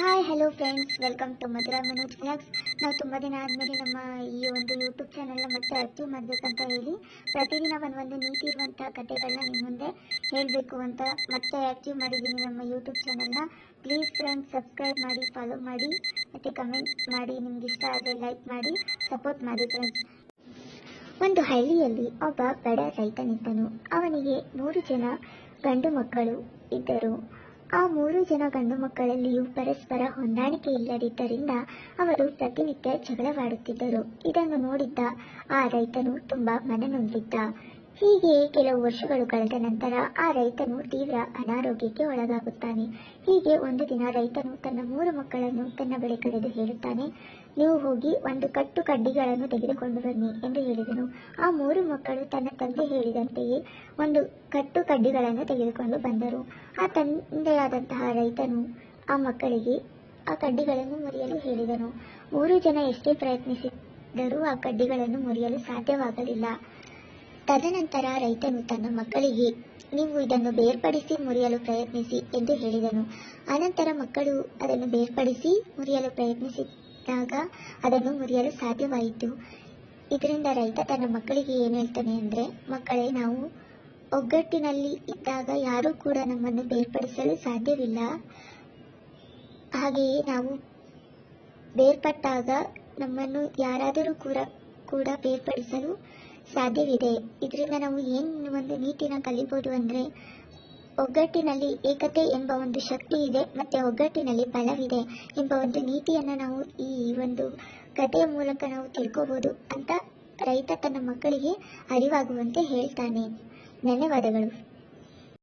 Hi hello friends welcome to Madhura Manoj vlogs ನಾವು ತುಂಬ ದಿನ ಆದಮೇಲೆ ನಮ್ಮ ಈ ಒಂದು ಯೂಟ್ಯೂಬ್ ಚಾನಲ್ನ ಮತ್ತೆ ಮಾಡಬೇಕು ಮಾಡಬೇಕಂತ ಹೇಳಿ ಪ್ರತಿದಿನ ಒಂದೊಂದು ನೀತಿ ಇರುವಂಥ ಕಥೆಗಳನ್ನ ನಿಮ್ಮ ಮುಂದೆ ಹೇಳಬೇಕು ಅಂತ ಮತ್ತೆ ಅಚೀವ್ ಮಾಡಿದ್ದೀನಿ ನಮ್ಮ ಯೂಟ್ಯೂಬ್ ಚಾನಲ್ನ ಪ್ಲೀಸ್ ಫ್ರೆಂಡ್ಸ್ ಸಬ್ಸ್ಕ್ರೈಬ್ ಮಾಡಿ ಫಾಲೋ ಮಾಡಿ, ಮತ್ತು ಕಮೆಂಟ್ ಮಾಡಿ, ನಿಮ್ಗೆ ಇಷ್ಟ ಆದರೆ ಲೈಕ್ ಮಾಡಿ ಸಪೋರ್ಟ್ ಮಾಡಿ ಫ್ರೆಂಡ್ಸ್ ಒಂದು ಹಳ್ಳಿಯಲ್ಲಿ ಒಬ್ಬ ಬಡ ರೈತನಿದ್ದನು. ಅವನಿಗೆ ಮೂರು ಜನ ಗಂಡು ಮಕ್ಕಳು ಇದ್ದರು. ಆ ಮೂರು ಜನ ಗಂಡು ಮಕ್ಕಳಲ್ಲಿಯೂ ಪರಸ್ಪರ ಹೊಂದಾಣಿಕೆ ಇಲ್ಲದಿದ್ದರಿಂದ ಅವರು ಪ್ರತಿನಿತ್ಯ ಜಗಳವಾಡುತ್ತಿದ್ದರು. ಇದನ್ನು ನೋಡಿದ್ದ ಆ ರೈತನು ತುಂಬಾ ಮನನೊಂದಿದ್ದ. ಹೀಗೆ ಕೆಲವು ವರ್ಷಗಳು ಕಳೆದ ನಂತರ ಆ ರೈತನು ತೀವ್ರ ಅನಾರೋಗ್ಯಕ್ಕೆ ಒಳಗಾಗುತ್ತಾನೆ. ಹೀಗೆ ಒಂದು ದಿನ ರೈತನು ತನ್ನ ಮೂರು ಮಕ್ಕಳನ್ನು ತನ್ನ ಬಳಿ ಕರೆದು ಹೇಳುತ್ತಾನೆ, ನೀವು ಹೋಗಿ ಒಂದು ಕಟ್ಟು ಕಡ್ಡಿಗಳನ್ನು ತೆಗೆದುಕೊಂಡು ಬನ್ನಿ ಎಂದು ಹೇಳಿದನು. ಆ ಮೂರು ಮಕ್ಕಳು ತನ್ನ ತಂದೆ ಹೇಳಿದಂತೆಯೇ ಒಂದು ಕಟ್ಟು ಕಡ್ಡಿಗಳನ್ನು ತೆಗೆದುಕೊಂಡು ಬಂದರು. ಆ ತಂದೆಯಾದಂತಹ ರೈತನು ಆ ಮಕ್ಕಳಿಗೆ ಆ ಕಡ್ಡಿಗಳನ್ನು ಮುರಿಯಲು ಹೇಳಿದನು. ಮೂರು ಜನ ಎಷ್ಟೇ ಪ್ರಯತ್ನಿಸಿದರೂ ಆ ಕಡ್ಡಿಗಳನ್ನು ಮುರಿಯಲು ಸಾಧ್ಯವಾಗಲಿಲ್ಲ. ತದನಂತರ ರೈತನು ತನ್ನ ಮಕ್ಕಳಿಗೆ, ನೀವು ಇದನ್ನು ಬೇರ್ಪಡಿಸಿ ಮುರಿಯಲು ಪ್ರಯತ್ನಿಸಿ ಎಂದು ಹೇಳಿದನು. ಅನಂತರ ಮಕ್ಕಳು ಅದನ್ನು ಬೇರ್ಪಡಿಸಿ ಮುರಿಯಲು ಪ್ರಯತ್ನಿಸಿದಾಗ ಅದನ್ನು ಮುರಿಯಲು ಸಾಧ್ಯವಾಯಿತು. ಇದರಿಂದ ರೈತ ತನ್ನ ಮಕ್ಕಳಿಗೆ ಏನು ಹೇಳ್ತಾನೆ ಅಂದ್ರೆ, ಮಕ್ಕಳೇ, ನಾವು ಒಗ್ಗಟ್ಟಿನಲ್ಲಿ ಇದ್ದಾಗ ಯಾರೂ ಕೂಡ ನಮ್ಮನ್ನು ಬೇರ್ಪಡಿಸಲು ಸಾಧ್ಯವಿಲ್ಲ. ಹಾಗೆಯೇ ನಾವು ಬೇರ್ಪಟ್ಟಾಗ ನಮ್ಮನ್ನು ಯಾರಾದರೂ ಕೂಡ ಕೂಡ ಬೇರ್ಪಡಿಸಲು ಸಾಧ್ಯವಿದೆ. ಇದರಿಂದ ನಾವು ಏನು ಒಂದು ನೀತಿನ ಕಲಿಬೋದು ಅಂದ್ರೆ ಒಗ್ಗಟ್ಟಿನಲ್ಲಿ ಏಕತೆ ಎಂಬ ಒಂದು ಶಕ್ತಿ ಇದೆ, ಮತ್ತೆ ಒಗ್ಗಟ್ಟಿನಲ್ಲಿ ಬಲವಿದೆ ಎಂಬ ಒಂದು ನೀತಿಯನ್ನ ನಾವು ಈ ಒಂದು ಕಥೆಯ ಮೂಲಕ ನಾವು ತಿಳ್ಕೋಬಹುದು ಅಂತ ರೈತ ತನ್ನ ಮಕ್ಕಳಿಗೆ ಅರಿವಾಗುವಂತೆ ಹೇಳ್ತಾನೆ. ಧನ್ಯವಾದಗಳು.